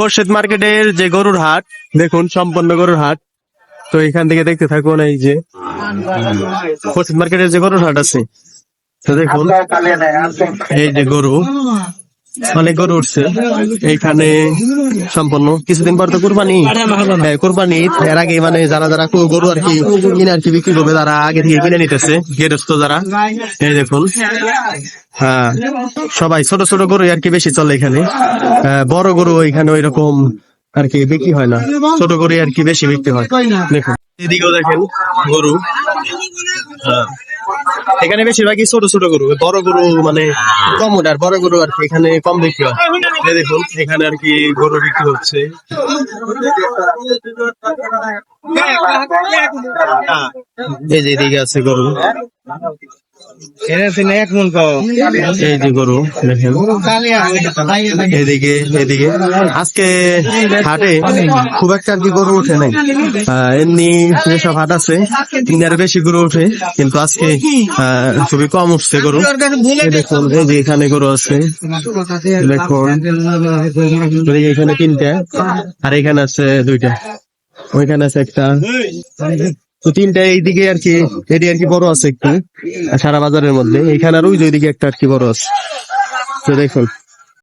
খোরশেদ মার্কেটের যে গরুর হাট, দেখুন সম্পন্ন গরুর হাট। তো এখান থেকে দেখতে থাকুন এই যে খোরশেদ মার্কেটের যে গরুর হাট আছে। তো দেখুন, এই যে গরু। অনেক গরু উঠছে। এইখানে সম্পন্ন। কিছুদিন পর তো কোরবানি। হ্যাঁ, কোরবানি। এর আগে মানে যারা যারা গরু আর কি কিনে আর কি বিক্রি করবে তারা আগে থেকে কিনে নিতেছে। গেরস্ত যারা। এই দেখুন। হ্যাঁ সবাই ছোট ছোট গরু আর কি বেশি চলে এখানে। আহ, বড় গরু এখানে ওই রকম আর কি বিক্রি হয় না। ছোট গরু আর কি বেশি বিক্রি হয়। দেখুন। এদিকেও দেখেন গরু। হ্যাঁ। এখানে বেশিরভাগই ছোট ছোট গরু, বড় গরু মানে কম ওটার বড় গরু আর কি, এখানে কম বিক্রি হয়। দেখুন, এখানে আর কি গরু বিক্রি হচ্ছে। এই যে এদিকে আছে গরু। এক মন কও। এই যে গরু দেখেন। এদিকে এদিকে। আজকে হাটে খুব একটা আর কি গরু ওঠে নাই। এমনি যেসব হাট আছে বেশি গরু ওঠে। কিন্তু আজকে খুবই কম উঠছে গরু। দেখুন এই যে এখানে গরু আছে। দেখুন এখানে তিনটা আর এখানে আছে দুইটা। ওইখানে আছে একটা। তো তিনটা এইদিকে আর কি, এটি আর কি বড় আছে একটু, সারা বাজারের মধ্যে। এখানে আর ওই যে একটা আর কি বড় আছে। তো দেখুন।